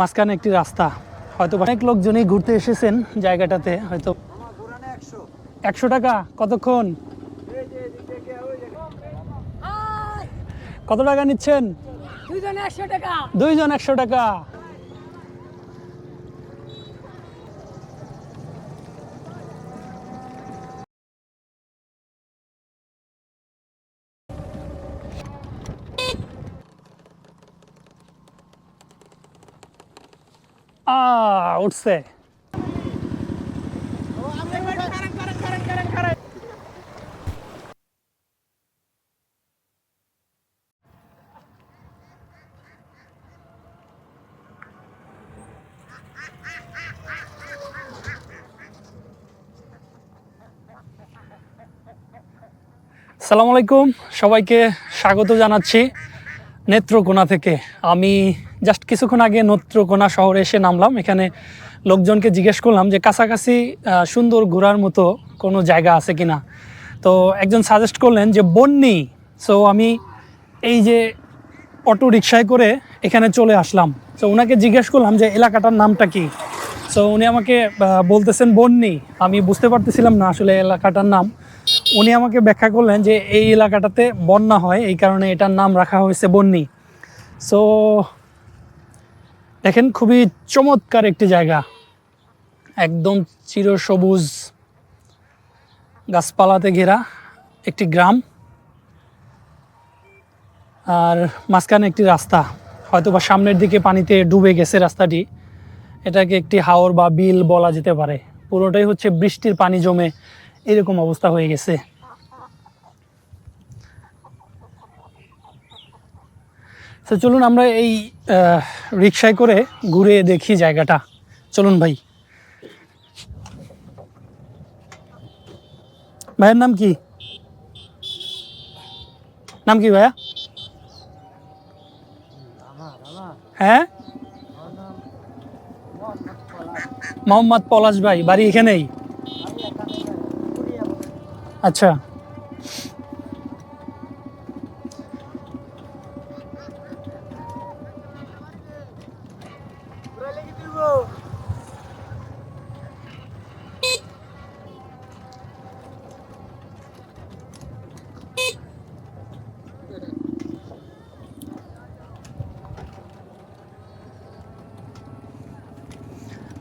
মাঝখানে একটি রাস্তা। হয়তো অনেক লোকজনই ঘুরতে এসেছেন জায়গাটাতে হয়তো। একশো টাকা কতক্ষণ? কত টাকা নিচ্ছেন? দুইজন একশো টাকা। দুইজন একশো টাকা। আ উঠছে। সালাম আলাইকুম সবাইকে স্বাগত জানাচ্ছি নেত্রকোনা থেকে। আমি জাস্ট কিছুক্ষণ আগে নত্রকোনা শহরে এসে নামলাম। এখানে লোকজনকে জিজ্ঞেস করলাম যে, কাছাকাছি সুন্দর ঘোরার মতো কোনো জায়গা আছে কি না তো একজন সাজেস্ট করলেন যে বন্যি সো আমি এই যে অটো রিক্সায় করে এখানে চলে আসলাম। তো ওনাকে জিজ্ঞেস করলাম যে, এলাকাটার নামটা কি? সো উনি আমাকে বলতেছেন বন্যি আমি বুঝতে পারতেছিলাম না আসলে এলাকাটার নাম। উনি আমাকে ব্যাখ্যা করলেন যে, এই এলাকাটাতে বন্যা হয়। এই কারণে এটার নাম রাখা হয়েছে বন্যি সো দেখেন খুবই চমৎকার একটি জায়গা। একদম চিরসবুজ গাছপালাতে ঘেরা একটি গ্রাম। আর মাঝখানে একটি রাস্তা। হয়তো বা সামনের দিকে পানিতে ডুবে গেছে রাস্তাটি। এটাকে একটি হাওর বা বিল বলা যেতে পারে। পুরোটাই হচ্ছে বৃষ্টির পানি জমে এরকম অবস্থা হয়ে গেছে। তো চলুন আমরা এই রিক্সায় করে ঘুরে দেখি জায়গাটা। চলুন ভাই। ভাইয়ের নাম কি? নাম কি ভাইয়া? হ্যাঁ? মোহাম্মদ পলাশ ভাই, বাড়ি এখানেই? আচ্ছা।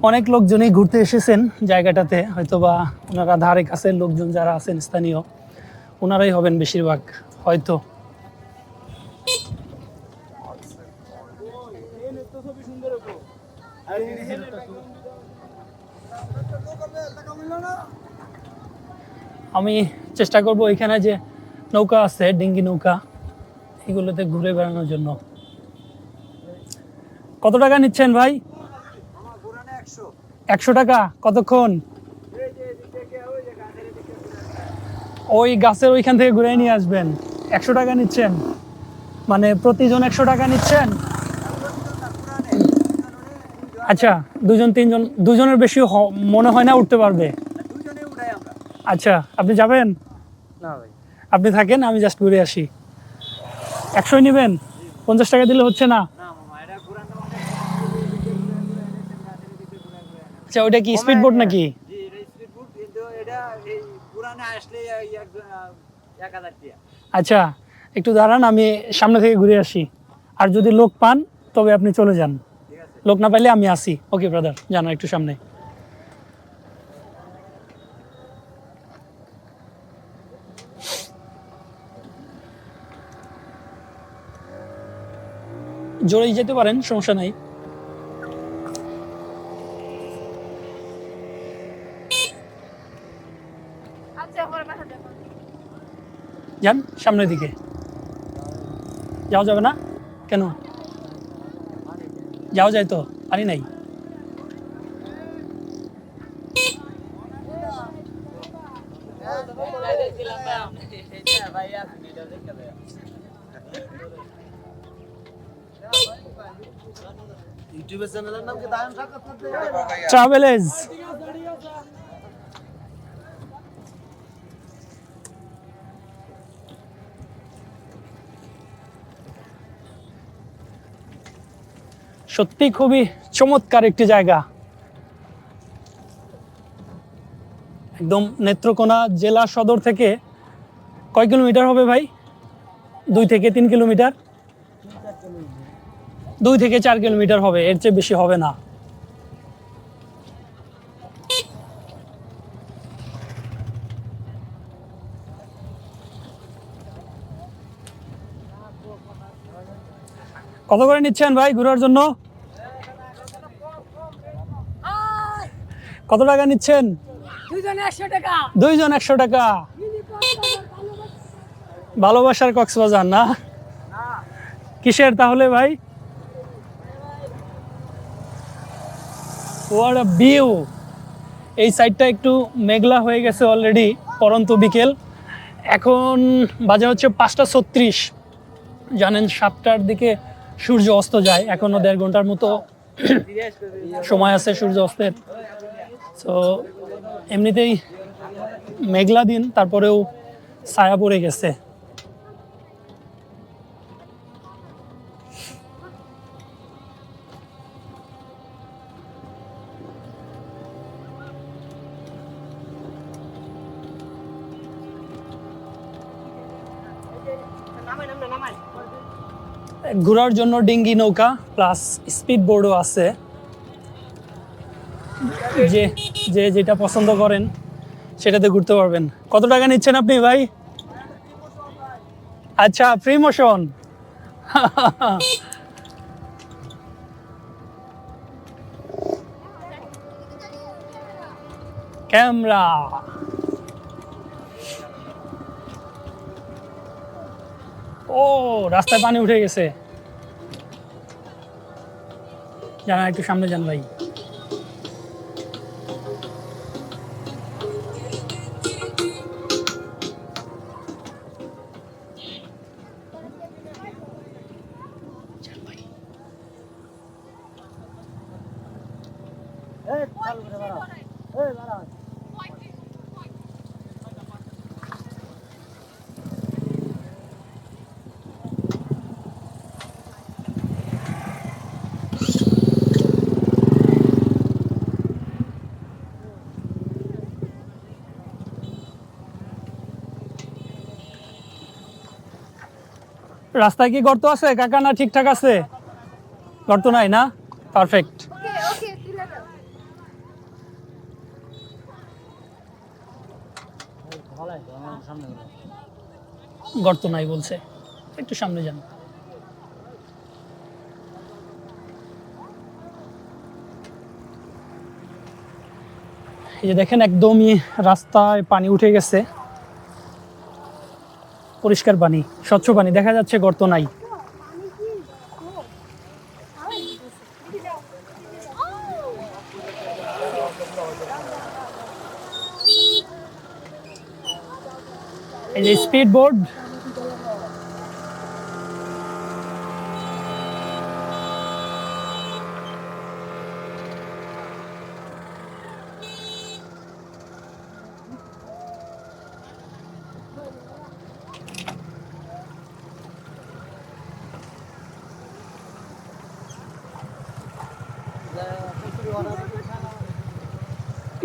অনেক লোকজনই ঘুরতে এসেছেন জায়গাটাতে, হয়তোবা ওনারা ধারে কাছের লোকজন যারা আছেন স্থানীয়, ওনারাই হবেন বেশিরভাগ, হয়তো। আমি চেষ্টা করব এখানে যে নৌকা আছে, ডিঙ্গি নৌকা, এগুলোতে ঘুরে বেড়ানোর জন্য। কত টাকা নিচ্ছেন ভাই? একশো টাকা, কতক্ষণ? ওই গাছের ওইখান থেকে ঘুরে নিয়ে আসবেন। একশো টাকা নিচ্ছেন। মানে প্রতিজন একশো টাকা নিচ্ছেন? আচ্ছা দুজন, তিনজন, দুজনের বেশি মনে হয় না উঠতে পারবে। আচ্ছা আপনি যাবেন? না ভাই। আপনি থাকেন আমি জাস্ট ঘুরে আসি। একশোই নেবেন? পঞ্চাশ টাকা দিলে হচ্ছে না? আচ্ছা ওইটা কি স্পিড বোট নাকি? আচ্ছা একটু দাঁড়ান আমি সামনে থেকে ঘুরে আসি। আর যদি লোক পান তবে আপনি চলে যান। লোক না পাইলে আমি আসি। ওকে ব্রাদার জানো একটু সামনে। জোরেই যেতে পারেন সমস্যা নাই। আচ্ছা যান সামনের দিকে। যাওয়া যাবে না? কেন? যাওয়া যায় তো? পানি নাই? চ্যানেলের নাম কি দায়ন সত্যি খুবই চমৎকার একটি জায়গা। একদম নেত্রকোনা জেলা সদর থেকে কয় কিলোমিটার হবে ভাই? দুই থেকে তিন কিলোমিটার। দুই থেকে চার কিলোমিটার হবে এর চেয়ে বেশি হবে না। কত করে নিচ্ছেন ভাই ঘোরার জন্য? কত টাকা নিচ্ছেন? দুইজনে একশো টাকা। ভালোবাসার কক্সবাজার না? কিসের তাহলে ভাই? ওয়ার ভিউ এই সাইডটা একটু মেঘলা হয়ে গেছে অলরেডি পরন্ত বিকেল। এখন বাজে হচ্ছে পাঁচটা ছত্রিশ। জানেন, সাতটার দিকে সূর্য অস্ত যায়। এখনও দেড় ঘণ্টার মতো সময় আছে সূর্য অস্তের। তো এমনিতেই মেঘলা দিন, তারপরেও ছায়া পড়ে গেছে। ঘোরার জন্য ডিঙ্গি নৌকা প্লাস স্পিড বোর্ডও আছে। যে যে যেটা পছন্দ করেন, সেটাতে ঘুরতে পারবেন। কত টাকা নিচ্ছেন আপনি ভাই? আচ্ছা ফ্রি মোশন ক্যামেরা। ও, রাস্তায় পানি উঠে গেছে। জানা একটু সামনে যান ভাই। রাস্তায় কি গর্ত আছে? কাকা না ঠিকঠাক আছে? গর্ত নাই না? পারফেক্ট গর্ত নাই বলছে। একটু সামনে যান। এই যে দেখেন, একদমই রাস্তায় পানি উঠে গেছে। পরিষ্কার পানি স্বচ্ছ পানি দেখা যাচ্ছে গর্ত নাই। এই যে স্পিড বোর্ড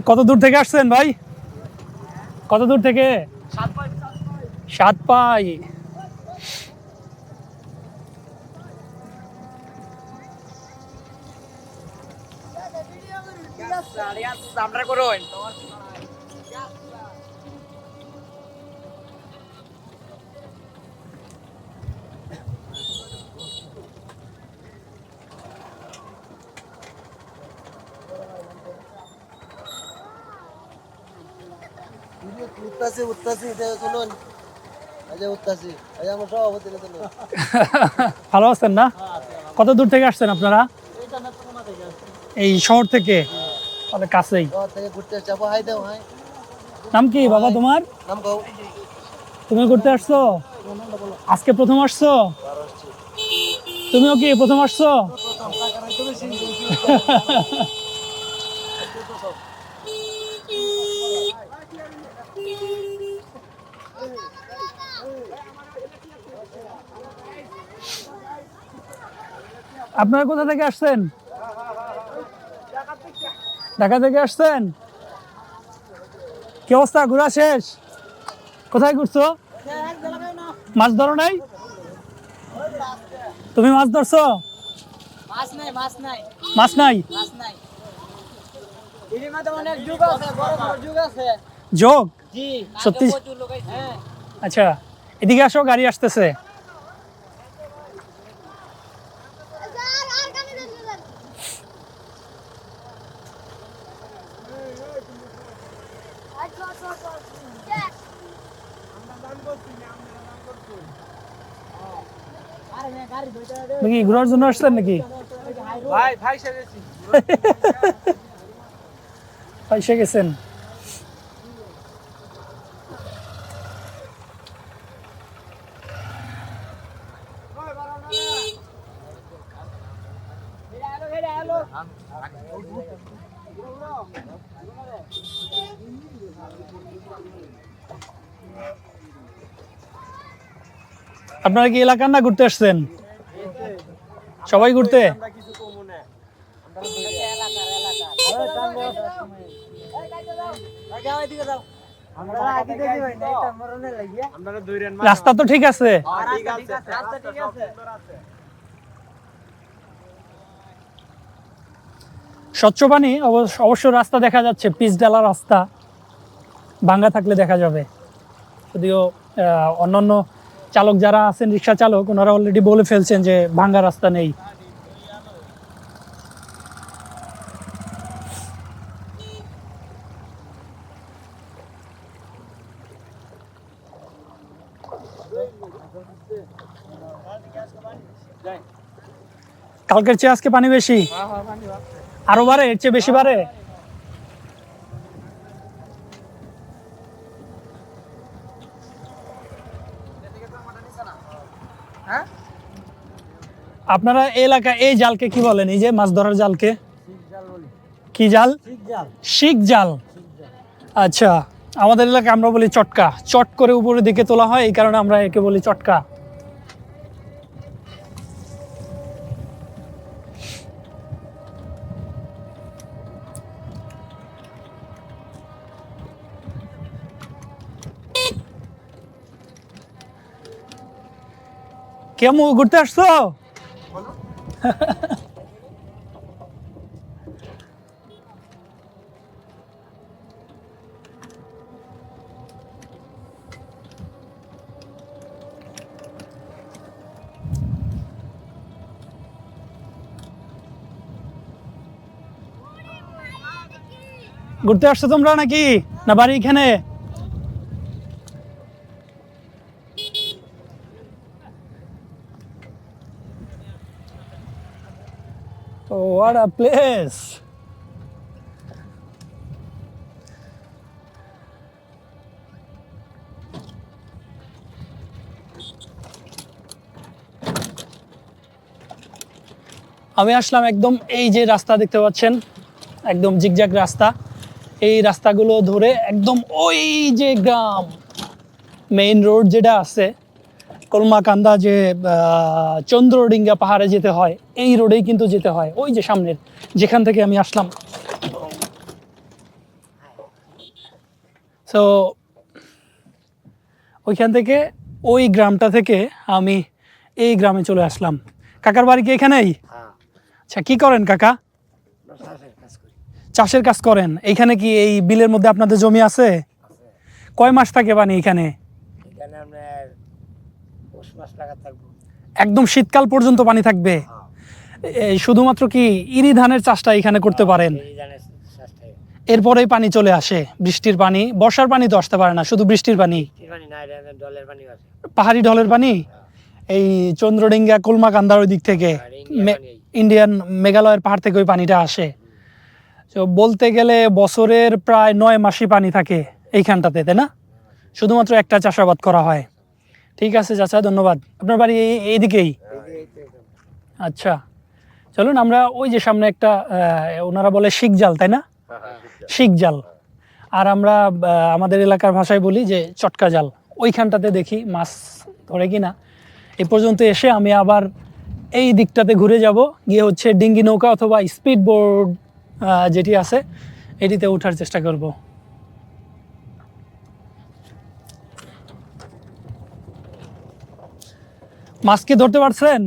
কত দূর থেকে আসছেন ভাই? কত দূর থেকে? সাত পাই আমরা করুন উত্তাসি উত্তাসি এটা চলুন এই যে উত্তাসি এই যে আমার সভাপতি এটা চলুন ভালো আছেন না? কত দূর থেকে আসছেন আপনারা? এই শহর থেকে? তাহলে কাছেই। নাম কি বাবা তোমার? তুমি ঘুরতে আসছো? আজকে প্রথম আসছো? তুমিও কি প্রথম আসছো? আপনারা কোথা থেকে আসছেন? ঢাকা থেকে আসছেন? কি অবস্থা ঘোরা শেষ? কোথায় ঘুরছো? মাছ ধরো নাই? তুমি মাছ ধরছো? মাছ নাই। যুগ? সত্যি? আচ্ছা এদিকে আসো গাড়ি আসতেছে আর আর কানে দেন আচ্ছা আচ্ছা আচ্ছা আরে হ্যাঁ গাড়ি ধইতে দে নাকি ঘোরার জন্য আসছেন নাকি? ভাই ভাই সেরেছি পয়সা গেছেন আপনারা কি এলাকার না ঘুরতে আসছেন? সবাই ঘুরতে? রাস্তা তো ঠিক আছে। স্বচ্ছ পানি অবশ্য রাস্তা দেখা যাচ্ছে, পিচ ডালা রাস্তা। ভাঙ্গা থাকলে দেখা যাবে। যদিও অন্যান্য চালক যারা আছেন রিক্সা চালক ওনারা অলরেডি বলে ফেলছেন যে ভাঙ্গা রাস্তা নেই। কালকের চেয়ে আজকে পানি বেশি? আরও বাড়ে? এর চেয়ে বেশি বাড়ে? আপনারা এই এলাকা এই জালকে কি বলেন? এই যে মাছ ধরার জালকে? কি জাল? শিখ জাল। আচ্ছা আমাদের এলাকায় আমরা বলি চটকা। চট করে উপরের দিকে তোলা হয়, এই কারণে আমরা একে বলি চটকা। কেমন ঘুরতে আসছো? ঘুরতে আসছো তোমরা নাকি? না বাড়ি এখানে Oh, what a place! আমি আসলাম একদম এই যে রাস্তা দেখতে পাচ্ছেন, একদম জিগজ্যাগ রাস্তা এই রাস্তাগুলো ধরে একদম ওই যে গ্রাম মেইন রোড যেটা আছে কলমাকান্দা যে চন্দ্রডিঙ্গা পাহাড়ে যেতে হয় এই রোডেই কিন্তু যেতে হয়। ওই যে সামনের যেখান থেকে আমি আসলাম। তো ওইখান থেকে ওই গ্রামটা থেকে আমি এই গ্রামে চলে আসলাম। কাকার বাড়ি কি এখানেই? আচ্ছা কি করেন কাকা? চাষের কাজ করেন। এইখানে কি এই বিলের মধ্যে আপনাদের জমি আছে? কয় মাস থাকে পানি এখানে এখানে আপনার পৌষ মাস লাগা থাকব একদম শীতকাল পর্যন্ত পানি থাকবে। শুধুমাত্র কি ইরি ধানের চাষটা এখানে করতে পারেন? জানেন শাস্ত্রে এরপরেই পানি চলে আসে। বৃষ্টির পানি বর্ষার পানি তো আসতে পারে না শুধু বৃষ্টির পানি। পাহাড়ি ঢলের পানি? এই চন্দ্রডিঙ্গা কলমাকান্দার ওই দিক থেকে। ইন্ডিয়ান মেঘালয়ের পাহাড় থেকে ওই পানিটা আসে। তো বলতে গেলে বছরের প্রায় নয় মাসই পানি থাকে এইখানটাতে তাই না? শুধুমাত্র একটা চাষাবাদ করা হয়। ঠিক আছে চাচা, ধন্যবাদ। আপনার বাড়ি এই- এইদিকেই আচ্ছা। চলুন, আমরা ওই যে সামনে একটা ওনারা বলে শিখ জাল তাই না? শিখ জাল আর আমরা আমাদের এলাকার ভাষায় বলি যে চটকা জাল। ওইখানটাতে দেখি মাছ ধরে কি না এই পর্যন্ত এসে আমি আবার এই দিকটাতে ঘুরে যাব। গিয়ে হচ্ছে ডিঙ্গি নৌকা অথবা স্পিড বোর্ড যেটি আছে, এটিতে ওঠার চেষ্টা করব। মাছ কি ধরতে পারছেন?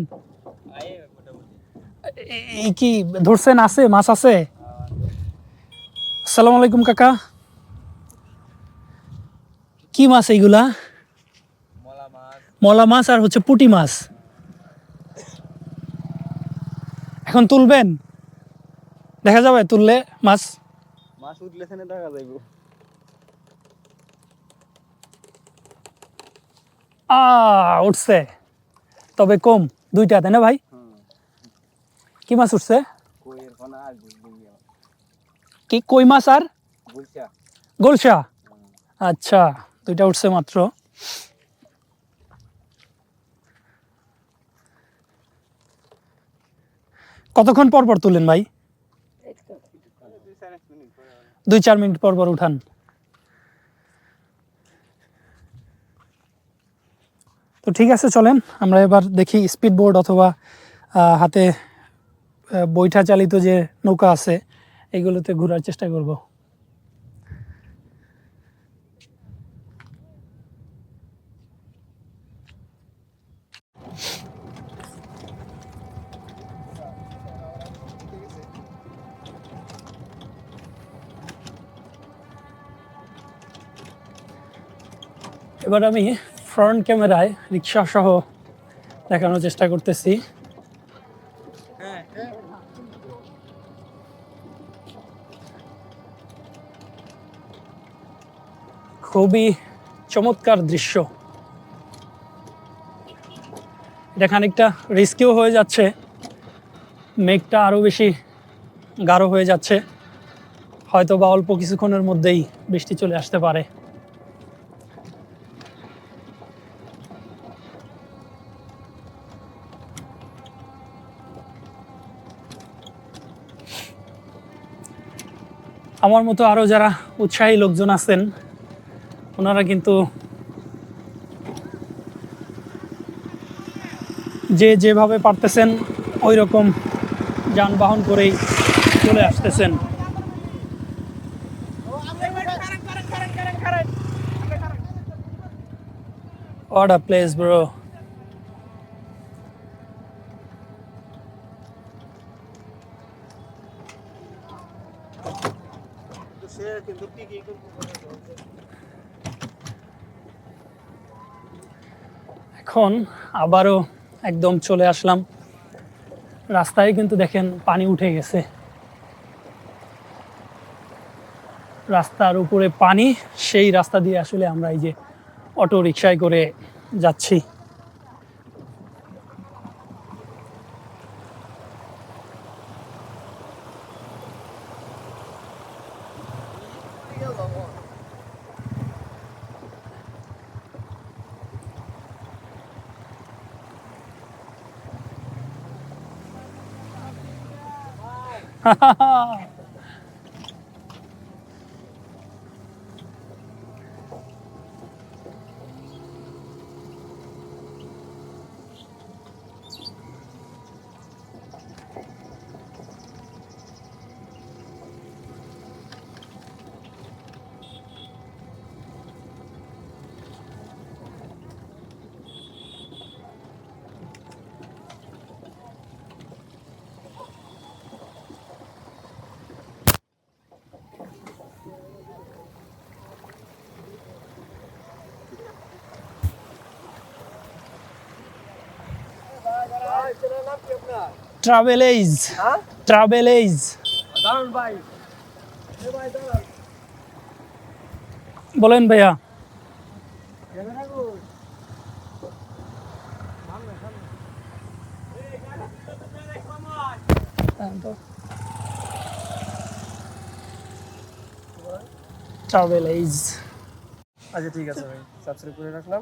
এই কি ধরছেন? আছে? মাছ আছে? আসসালামু আলাইকুম কাকা। কি মাছ এইগুলা? মলা মাছ আর হচ্ছে পুঁটি মাছ। এখন তুলবেন? দেখা যাবে তুললে মাছ? মাছ উঠলে টাকা যাইব। আ উঠছে। তবে কম দুইটা তাই না ভাই? কি মাছ উঠছে? কি কই মাছ আর? গোলসা আচ্ছা দুইটা উঠছে মাত্র। কতক্ষণ পর পর তুলেন ভাই? দুই চার মিনিট পর পর উঠান। তো ঠিক আছে, চলেন। আমরা এবার দেখি স্পিড বোর্ড অথবা হাতে বৈঠা চালিত যে নৌকা আছে, এগুলোতে ঘোরার চেষ্টা করব। এবার আমি ফ্রন্ট ক্যামেরায় রিক্সা সহ দেখানোর চেষ্টা করতেছি। খুবই চমৎকার দৃশ্য। এটা খানিকটা রিস্কিও হয়ে যাচ্ছে। মেঘটা আরও বেশি গাঢ় হয়ে যাচ্ছে। হয়তো বা অল্প কিছুক্ষণের মধ্যেই বৃষ্টি চলে আসতে পারে। আমার মতো আরও যারা উৎসাহী লোকজন আছেন ওনারা কিন্তু যে যেভাবে পারতেছেন ওই রকম যানবাহন করেই চলে আসতেছেন What a place, bro. এখন আবারও একদম চলে আসলাম। রাস্তায় কিন্তু দেখেন পানি উঠে গেছে। রাস্তার উপরে পানি, সেই রাস্তা দিয়ে আসলে আমরা এই যে অটো রিক্সায় করে যাচ্ছি। 哈哈哈 ট্রাভেল এইজ ট্রাভেল এইজ বলেন ভাইয়া। ট্রাভেল এইজ আচ্ছা ঠিক আছে ভাই। সাবস্ক্রাইব করে রাখলাম।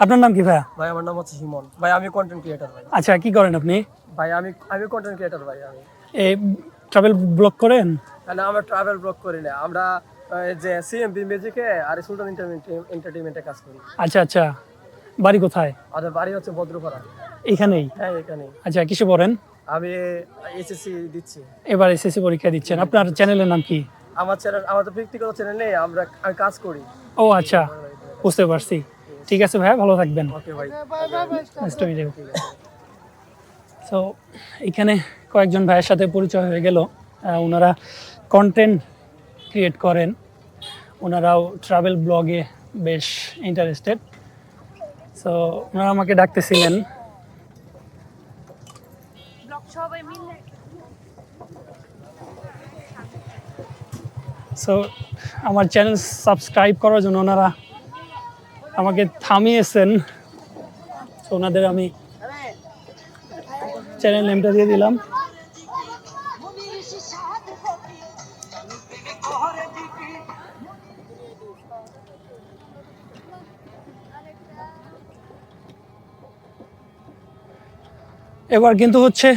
আপনার নাম কি ভাইয়া? ভাই আমার নাম হচ্ছে হিমন। ভাই আমি কন্টেন্ট ক্রিয়েটর ভাই। আচ্ছা কি করেন আপনি? ভাই আমি আমি কন্টেন্ট ক্রিয়েটর ভাই আমি। এই ট্রাভেল ব্লগ করেন? তাহলে আমরা ট্রাভেল ব্লগ করি না। আমরা যে সিএমবি মিউজিকে আর সুলতান এন্টারটেইনমেন্টে কাজ করি। আচ্ছা আচ্ছা। বাড়ি কোথায়? আমাদের বাড়ি হচ্ছে ভদ্রপাড়া। এখানেই? হ্যাঁ এখানেই। আচ্ছা কিসে পড়েন? আমি এসএসসি দিচ্ছি। এবার এসএসসি পরীক্ষা দিচ্ছেন। আপনার চ্যানেলের নাম কি? আমার চ্যানেল আমার তো ব্যক্তিগত চ্যানেল নেই আমরা আমি কাজ করি। ও আচ্ছা। বুঝতে পারছি। ঠিক আছে ভাইয়া ভালো থাকবেন। ওকে ভাই সো এখানে কয়েকজন ভাইয়ের সাথে পরিচয় হয়ে গেল। ওনারা কন্টেন্ট ক্রিয়েট করেন। ওনারাও ট্রাভেল ব্লগে বেশ ইন্টারেস্টেড সো ওনারা আমাকে ডাকতেছিলেন। সো আমার চ্যানেল সাবস্ক্রাইব করার জন্য ওনারা আমাকে থামিয়েছেন। ওনাদের আমি চ্যানেল নেমটা দিয়ে দিলাম। এবার কিন্তু হচ্ছে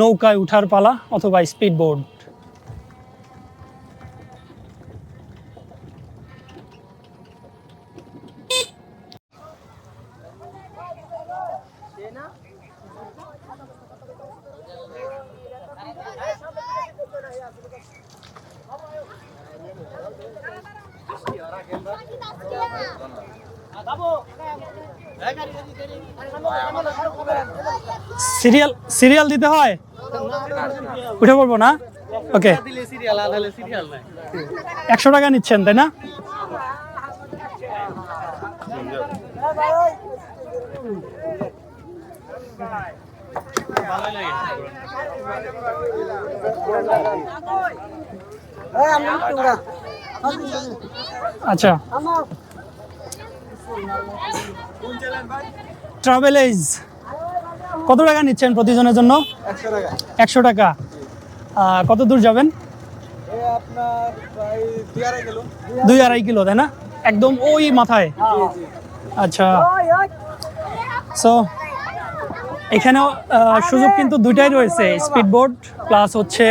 নৌকায় উঠার পালা অথবা স্পিড বোর্ড সিরিয়াল সিরিয়াল দিতে হয়? উঠে পড়ব না? ওকে একশো টাকা নিচ্ছেন তাই না? আচ্ছা। ট্রাভেল এজ কত টাকা নিচ্ছেন প্রতিজনের জন্য? একশো টাকা। কত দূর যাবেন? দুই আড়াই কিলো। তাই না? একদম ওই মাথায়? আচ্ছা। সো এখানেও আহ, সুযোগ কিন্তু দুইটাই রয়েছে। স্পিড বোট প্লাস হচ্ছে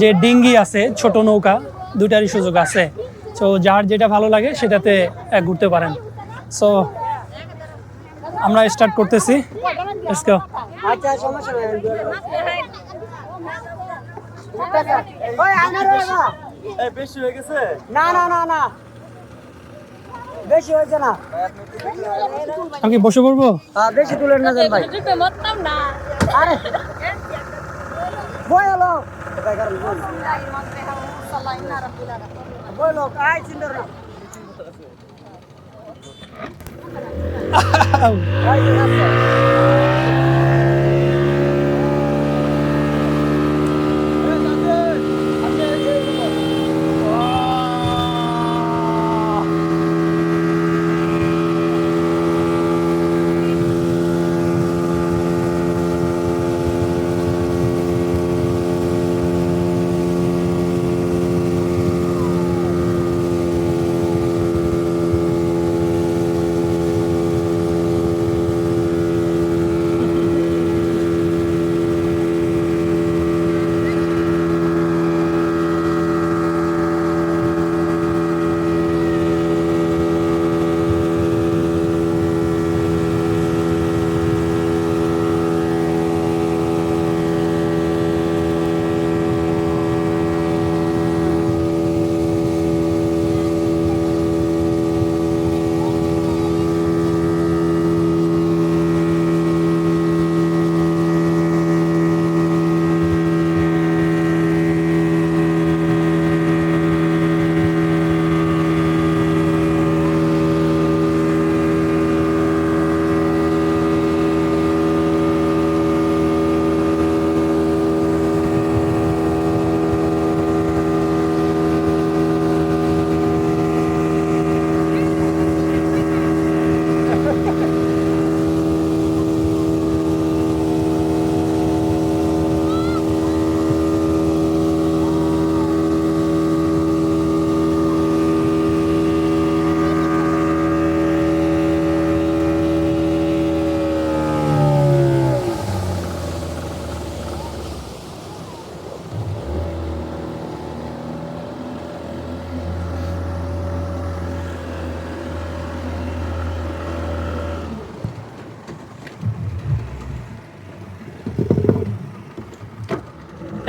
যে ডিঙ্গি আছে ছোট নৌকা দুইটারই সুযোগ আছে। সো যার যেটা ভালো লাগে সেটাতে ঘুরতে পারেন। সো আমরা স্টার্ট করতেছি। Let's go. আচ্ছা না এই বেশি হয়ে গেছে? না না না না। বেশি হয়েছে না। আমি কি বসে পড়ব? হ্যাঁ, বেশি তুলেন না ভাই। আরে। বই হলো। বই লোক আই চিন্তা না। আই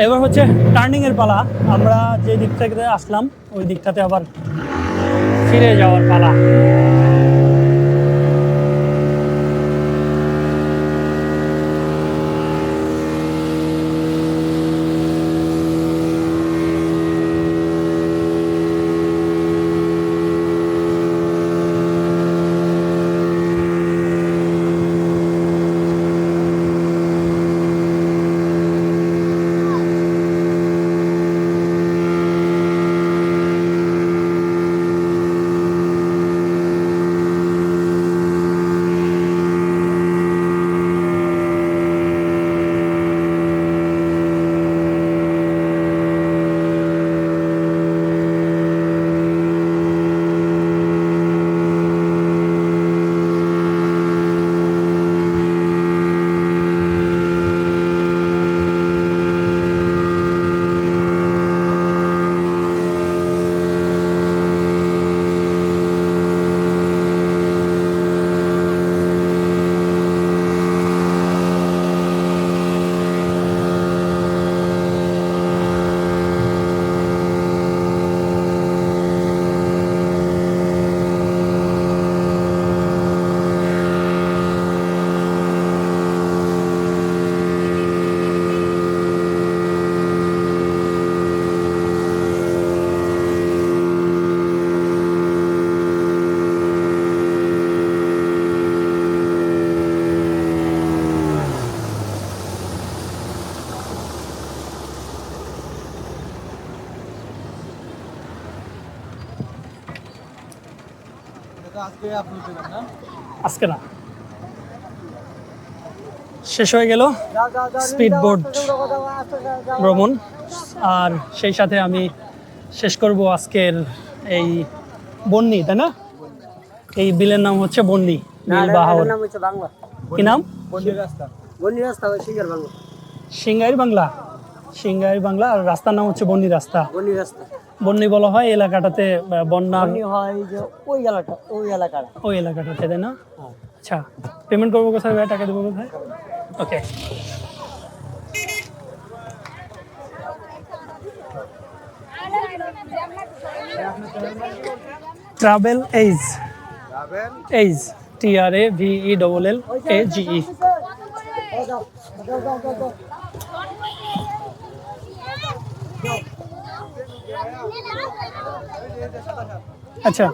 এবার হচ্ছে টার্নিং এর পালা। আমরা যে দিক থেকে আসলাম, ওই দিকটাতে আবার ফিরে যাওয়ার পালা। আজকে না? শেষ হয়ে গেল স্পিড বোট ভ্রমণ। আর সেই সাথে আমি শেষ করব আজকের এই বন্নি তাই না? এই বিলের নাম হচ্ছে বন্নি বিল বা নাম হচ্ছে বাংলা। কি নাম? সিঙ্গাইর বাংলা। সিঙ্গাইর বাংলা আর রাস্তার নাম হচ্ছে বন্নি রাস্তা। বন্যি রাস্তা। বন্নি বলা হয় এলাকাটাতে আহ, বন্যার হয় যে ওই এলাকা ওই এলাকাটা ওই এলাকাটাতে তাই না আচ্ছা পেমেন্ট করব কোথায় ভাই টাকা দেবো কোথায় okay travel H H T R A V E double L A G E আচ্ছা।